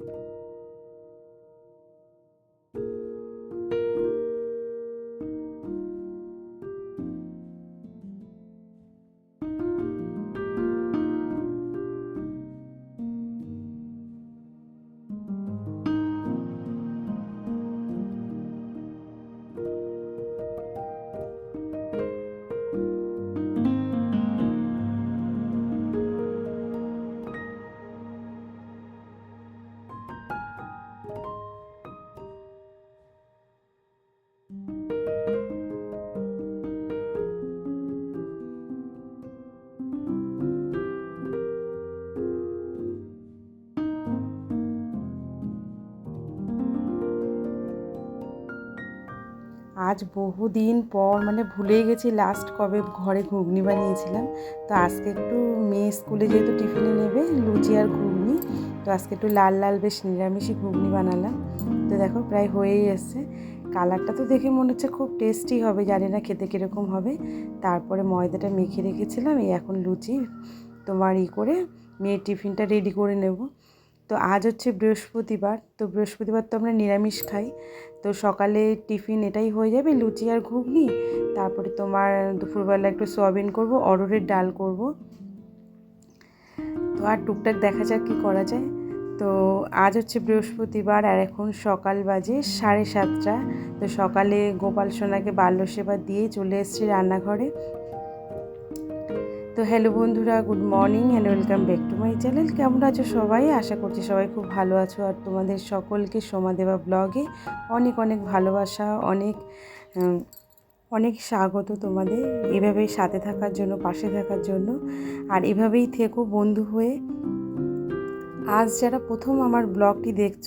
you আজ বহুদিন পর মানে ভুলেই গেছি লাস্ট কবে ঘরে ঘুগনি বানিয়েছিলাম। তো আজকে একটু মেয়ে স্কুলে যেহেতু টিফিনে নেবে, লুচি আর ঘুগনি, তো আজকে একটু লাল লাল বেশ নিরামিষই ঘুগনি বানালাম। তো দেখো প্রায় হয়েই এসছে। কালারটা তো দেখে মনে হচ্ছে খুব টেস্টি হবে, জানি না খেতে কীরকম হবে। তারপরে ময়দাটা মেখে রেখেছিলাম, এই এখন লুচি তোমার ই করে মেয়ের টিফিনটা রেডি করে নেব। তো আজ হচ্ছে বৃহস্পতিবার, তো বৃহস্পতিবার তো আমরা নিরামিষ খাই। তো সকালে টিফিন এটাই হয়ে যাবে, লুচি আর ঘুগনি। তারপরে তোমার দুপুরবেলা একটু সয়াবিন করব অরড়ের ডাল করব। তো আর টুকটাক দেখা যাক কী করা যায়। তো আজ হচ্ছে বৃহস্পতিবার আর এখন সকাল বাজে সাড়ে সাতটা। তো সকালে গোপাল সোনাকে বাল্য সেবা দিয়ে চলে এসেছি রান্নাঘরে। তো হ্যালো বন্ধুরা good morning and welcome back to my channel কেমন আছো সবাই? আশা করছি সবাই খুব ভালো আছো। আর তোমাদের সকলকে সোমা দেবা ব্লগে অনেক অনেক ভালোবাসা, অনেক অনেক স্বাগত তোমাদের এভাবেই সাথে থাকার জন্য, পাশে থাকার জন্য। আর এভাবেই থেকো বন্ধু হয়ে। আজ যারা প্রথম আমার ব্লগটি দেখছ,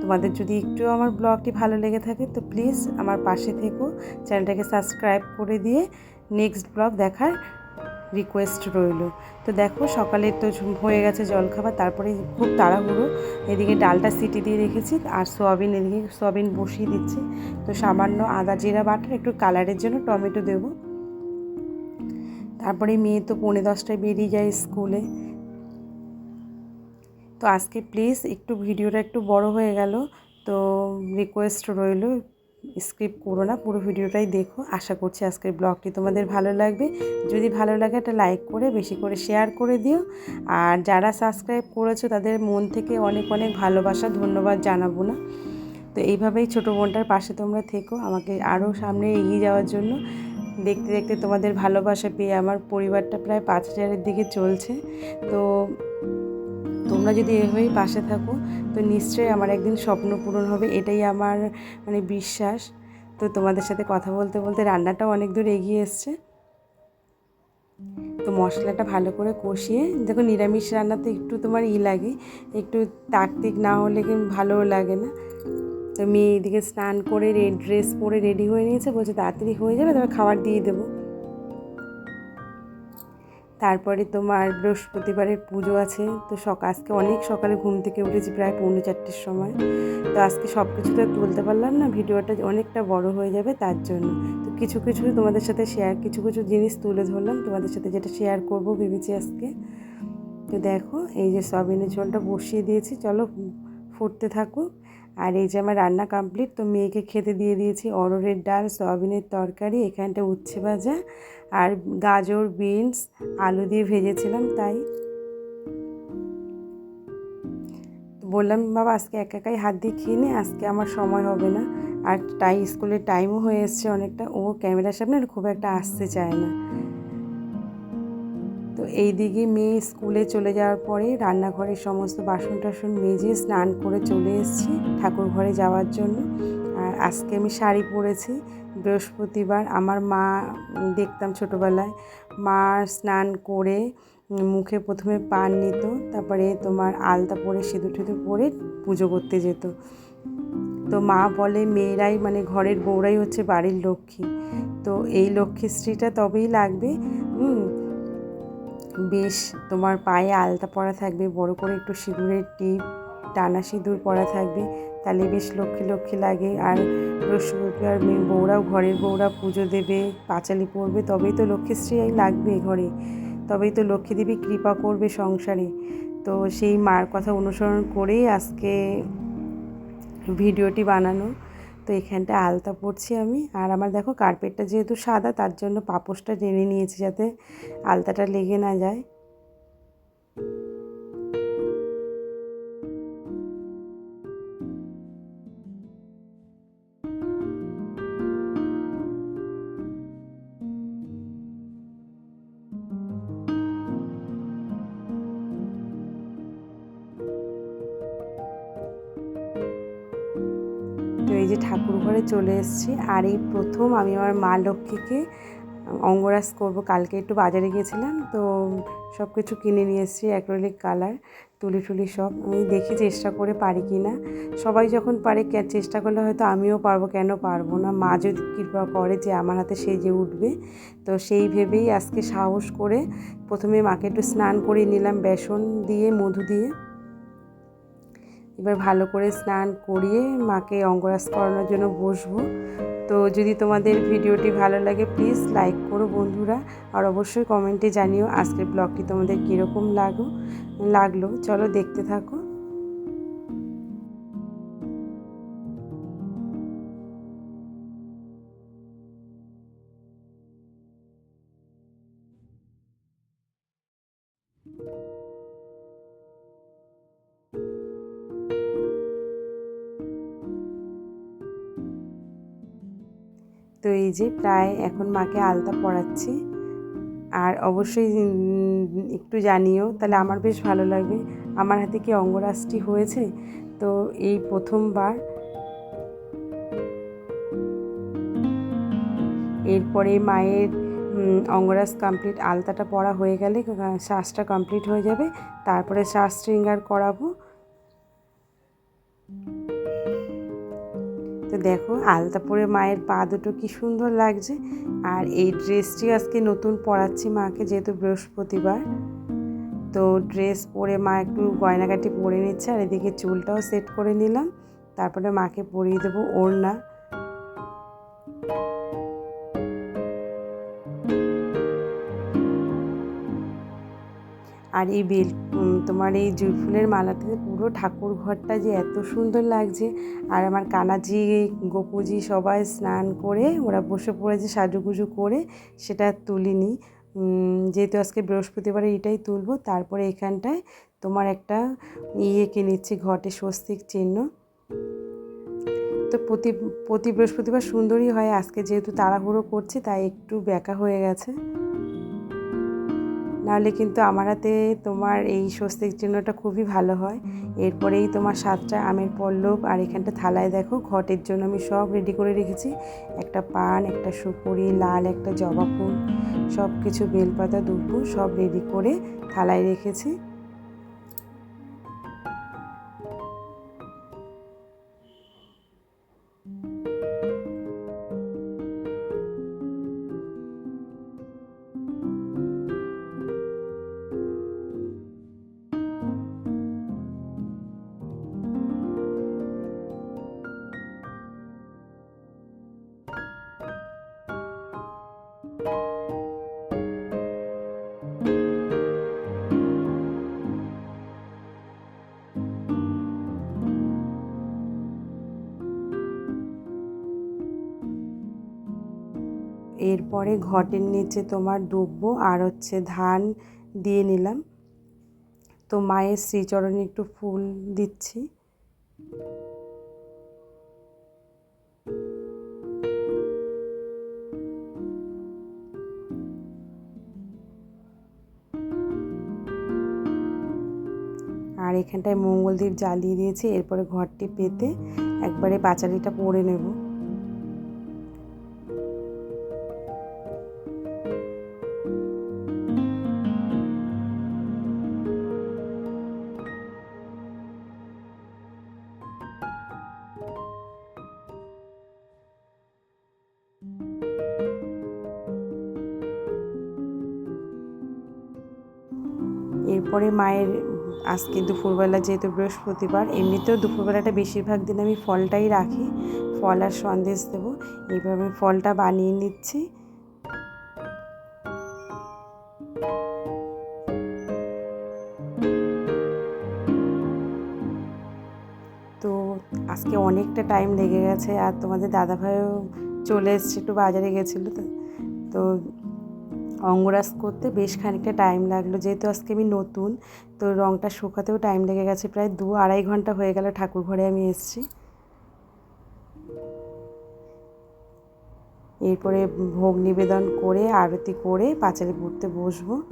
তোমাদের যদি একটু আমার ব্লগটি ভালো লেগে থাকে, তো প্লিজ আমার পাশে থেকো। চ্যানেলটাকে সাবস্ক্রাইব করে দিয়ে নেক্সট ব্লগ দেখার রিকোয়েস্ট রইল। তো দেখো সকালে তো হয়ে গেছে জলখাবার তারপরে খুব তাড়াহুড়ো। এদিকে ডালটা সিটি দিয়ে রেখেছি, আর সোয়াবিন এদিকে সোয়াবিন বসিয়ে দিচ্ছি। তো সামান্য আদা জিরা বাটার একটু কালারের জন্য টমেটো দেবো। তারপরে মেয়ে তো পৌনে দশটায় বেরিয়ে যায় স্কুলে। তো আজকে প্লিজ একটু ভিডিওটা একটু বড় হয়ে গেল। তো রিকোয়েস্ট রইল স্কিপ করো না, পুরো ভিডিওটাই দেখো। আশা করছি আজকের ব্লগটি তোমাদের ভালো লাগবে। যদি ভালো লাগে একটা লাইক করে, বেশি করে শেয়ার করে দিও। আর যারা সাবস্ক্রাইব করেছ, তাদের মন থেকে অনেক অনেক ভালোবাসা, ধন্যবাদ জানাব না। তো এইভাবেই ছোটো বোনটার পাশে তোমরা থেকো, আমাকে আরও সামনে এগিয়ে যাওয়ার জন্য। দেখতে দেখতে তোমাদের ভালোবাসা পেয়ে আমার পরিবারটা প্রায় পাঁচ হাজারের দিকে চলছে। তো তোমরা যদি এভাবেই পাশে থাকো, তো নিশ্চয়ই আমার একদিন স্বপ্ন পূরণ হবে, এটাই আমার মানে বিশ্বাস। তো তোমাদের সাথে কথা বলতে বলতে রান্নাটাও অনেক দূর এগিয়ে এসছে। তো মশলাটা ভালো করে কষিয়ে, দেখো নিরামিষ রান্নাতে একটু তোমার ই লাগে, একটু তাকতিক না হলে কিন্তু ভালোও লাগে না। তো মেয়ে এদিকে স্নান করে রেড ড্রেস পরে রেডি হয়ে নিয়েছে, বলছে তাড়াতাড়ি হয়ে যাবে তবে খাবার দিয়ে দেবো। তারপরে তোমার বৃহস্পতিবারের পুজো আছে, তো সকাল আজকে অনেক সকালে ঘুম থেকে উঠেছি প্রায় পৌনে চারটের সময়। তো আজকে সব কিছু তো তুলতে পারলাম না, ভিডিওটা অনেকটা বড় হয়ে যাবে তার জন্য। তো কিছু কিছু তোমাদের সাথে শেয়ার কিছু কিছু জিনিস তুলে ধরলাম, তোমাদের সাথে যেটা শেয়ার করব ভেবেছি আজকে। তো দেখো, এই যে সয়াবিনের ঝোলটা বসিয়ে দিয়েছি, চলো ফুটতে থাকুক। আর এই যে আমার রান্না কমপ্লিট তো মেয়েকে খেতে দিয়ে দিয়েছি অরড়ের ডাল, সয়াবিনের তরকারি, এখানটা উচ্ছে ভাজা আর গাজর, বিনস, আলু দিয়ে ভেজেছিলাম তাই। বললাম, বাবা, আজকে একা একাই হাত দিয়ে খেয়ে নে, আজকে আমার সময় হবে না। আর টাই স্কুলের টাইমও হয়ে এসছে অনেকটা। ও ক্যামেরার সামনে খুব একটা আসতে চায় না। তো এই দিকে মেয়ে স্কুলে চলে যাওয়ার পরে রান্নাঘরের সমস্ত বাসন টাসন মেজে স্নান করে চলে এসেছি ঠাকুর ঘরে যাওয়ার জন্য। আর আজকে আমি শাড়ি পরেছি। বৃহস্পতিবার আমার মা, দেখতাম ছোটোবেলায়, মা স্নান করে মুখে প্রথমে পান নিত, তারপরে তোমার আলতা পরে সিঁদুর টিঁদুর পরে পুজো করতে যেত। তো মা বলে, মেয়েরাই মানে ঘরের বউরাই হচ্ছে বাড়ির লক্ষ্মী। তো এই লক্ষ্মীশ্রীটা তবেই লাগবে। বেশ, তোমার পায়ে আলতা পরা থাকবে, বড় করে একটু সিঁদুরের টিপ, টানা সিঁদুর পরা থাকবে, তাহলে বেশ লক্ষ্মী লক্ষ্মী লাগে। আর বৃহস্পতিবার মেয়ে বউরাও ঘরের বউরা পুজো দেবে, পাঁচালি পড়বে তবেই তো লক্ষ্মীশ্রী লাগবে ঘরে। তবেই তো লক্ষ্মী দেবী কৃপা করবে সংসারে। তো সেই মার কথা অনুসরণ করেই আজকে ভিডিওটি বানানো। তো এখানটা আলতা পড়ছি আমি। আর আমার দেখো কার্পেটটা যেহেতু সাদা, তার জন্য পাপোশটা টেনে নিয়েছি যাতে আলতাটা লেগে না যায়। চলে এসেছি। আর এই প্রথম আমি আমার মা লক্ষ্মীকে অঙ্গরাজ করব। কালকে একটু বাজারে গিয়েছিলাম, তো সব কিছু কিনে নিয়ে এসেছি অ্যাক্রোলিক কালার তুলি টুলি সব। আমি দেখি চেষ্টা করে পারি কি না। সবাই যখন পারে চেষ্টা করলে হয়তো আমিও পারব, কেন পারব না। মা যদি কৃপা করে যে আমার হাতে সেজে উঠবে, তো সেই ভেবেই আজকে সাহস করে প্রথমে মাকে একটু স্নান করিয়ে নিলাম, বেসন দিয়ে, মধু দিয়ে। এবার ভালো করে স্নান করিয়ে মাকে অঙ্গরাজ করানোর জন্য বসবো। তো যদি তোমাদের ভিডিওটি ভালো লাগে প্লিজ লাইক করো বন্ধুরা। আর অবশ্যই কমেন্টে জানিও আজকের ব্লগটি তোমাদের কীরকম লাগো, লাগল। চলো দেখতে থাকো। তো এই যে প্রায় এখন মাকে আলতা পড়াচ্ছি আর অবশ্যই একটু জানিও, তাহলে আমার বেশ ভালো লাগবে। আমার হাতে কি অঙ্গরাজটি হয়েছে? তো এই প্রথমবার। এরপরে মায়ের অঙ্গরাজ কমপ্লিট আলতাটা পড়া হয়ে গেলে শ্বাসটা কমপ্লিট হয়ে যাবে। তারপরে শ্বাস শৃঙ্গার করাবো। তো দেখো, আলতা পরে মায়ের পা দুটো কি সুন্দর লাগছে। আর এই ড্রেসটি আজকে নতুন পরাচ্ছি মাকে, যেহেতু বৃহস্পতিবার। তো ড্রেস পরে মা একটু গয়নাগাটি পরে নিচ্ছে, আর এদিকে চুলটাও সেট করে নিলাম। তারপরে মাকে পরিয়ে দেবো ওড়না। আর এই বেল তোমার এই জুঁই ফুলের মালাটাতে পুরো ঠাকুর ঘরটা যে এত সুন্দর লাগছে। আর আমার কানাজি, গোপুজি সবাই স্নান করে, ওরা বসে পড়েছে সাজুগুজু করে, সেটা তুলিনি। যেহেতু আজকে বৃহস্পতিবারে এটাই তুলবো, তারপরে এখানটায় তোমার একটা ইয়ে কিনেছি ঘটে স্বস্তিক চিহ্ন। তো প্রতি প্রতি বৃহস্পতিবার সুন্দরই হয়, আজকে যেহেতু তাড়াহুড়ো করছি, তাই একটু ব্যাকা হয়ে গেছে। নাহলে কিন্তু আমার হাতে তোমার এই স্বস্তির চিহ্নটা খুবই ভালো হয়। এরপরেই তোমার সাতটা আমের পল্লব আর এখানটা থালায় দেখো, ঘটের জন্য আমি সব রেডি করে রেখেছি। একটা পান, একটা সুপুরি, লাল একটা জবা ফুল সব কিছু বেলপাতা দুপুর সব রেডি করে থালায় রেখেছি। এরপরে ঘটের নিচে তোমার ডুববো, আর হচ্ছে ধান দিয়ে নিলাম। তো মায়ের শ্রীচরণে একটু ফুল দিচ্ছি। আর এখানটায় মঙ্গলদ্বীপ জ্বালিয়ে দিয়েছি, এরপরে ঘরটি পেতে একবারে পাঁচালিটা পরে নেব। তারপরে মায়ের আজকে দুপুরবেলা যেহেতু বৃহস্পতিবার, এমনিতেও দুপুরবেলাটা বেশিরভাগ দিন আমি ফলটাই রাখি। ফল আর সন্দেশ দেবো। এইভাবে ফলটা বানিয়ে নিচ্ছি। তো আজকে অনেকটা টাইম লেগে গেছে আর তোমাদের দাদাভাইও চলে এসছে, একটু বাজারে গেছিল তো অঙ্গরাজ করতে বেশ খানিকটা টাইম লাগল। যেহেতু আজকে আমি নতুন, তো রঙটা শুকাতেও টাইম লেগে গেছে। প্রায় দু আড়াই ঘণ্টা হয়ে গেল ঠাকুর ঘরে আমি এসেছি। এরপরে ভোগ নিবেদন করে, আরতি করে পাঁচালি পড়তে বসবো।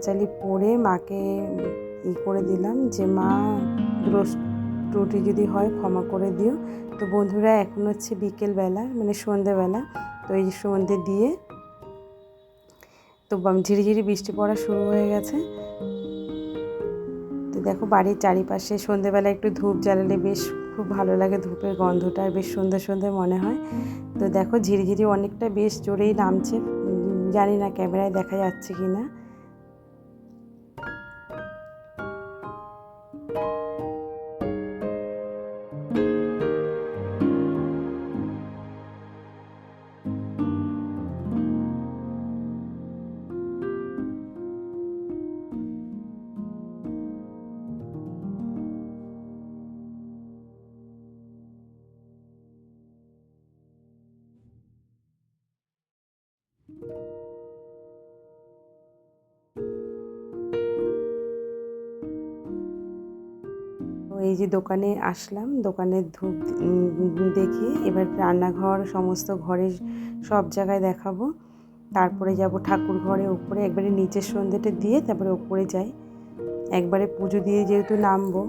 পাঁচালি পড়ে মাকে ই করে দিলাম যে, মা দোষ ত্রুটি যদি হয় ক্ষমা করে দিও। তো বন্ধুরা, এখন হচ্ছে বিকেলবেলা মানে সন্ধেবেলা। তো এই সন্ধে দিয়ে তো ঝিরিঝিরি বৃষ্টি পড়া শুরু হয়ে গেছে। তো দেখো, বাড়ির চারিপাশে সন্ধেবেলা একটু ধূপ জ্বালালে বেশ খুব ভালো লাগে, ধূপের গন্ধটা বেশ সুন্দর সন্ধে মনে হয়। তো দেখো, ঝিরিঝিরি অনেকটা বেশ জোরেই নামছে। জানি না, ক্যামেরায় দেখা যাচ্ছে কি না এই যে দোকানে আসলাম, দোকানের ধূপ দেখে এবার রান্নাঘর, সমস্ত ঘরের সব জায়গায় দেখাবো। তারপরে যাব ঠাকুর ঘরে ওপরে একবারে নিচের সন্ধ্যেটা দিয়ে তারপরে ওপরে যাই। একবারে পুজো দিয়ে যেহেতু নামবো।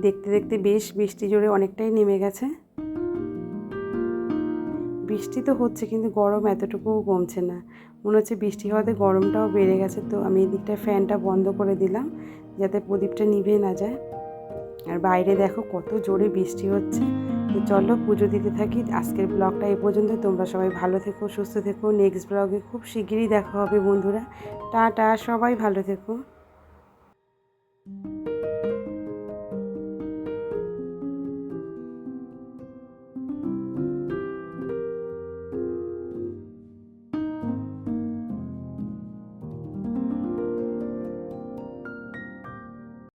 দেখতে দেখতে বেশ বৃষ্টি জোরে অনেকটাই নেমে গেছে। বৃষ্টি তো হচ্ছে, কিন্তু গরম এতটুকুও কমছে না। মনে হচ্ছে বৃষ্টি হওয়াতে গরমটাও বেড়ে গেছে, তো আমি এই ফ্যানটা বন্ধ করে দিলাম, যাতে প্রদীপটা নিভে না যায়। আর বাইরে দেখো কত জোরে বৃষ্টি হচ্ছে। তো চলো পুজো দিতে থাকি। আজকের ব্লগটা এই পর্যন্ত। তোমরা সবাই ভালো থেকো, সুস্থ থেকো। নেক্সট ব্লগে খুব শিগগিরই দেখা হবে, বন্ধুরা। টাটা, সবাই ভালো থেকো।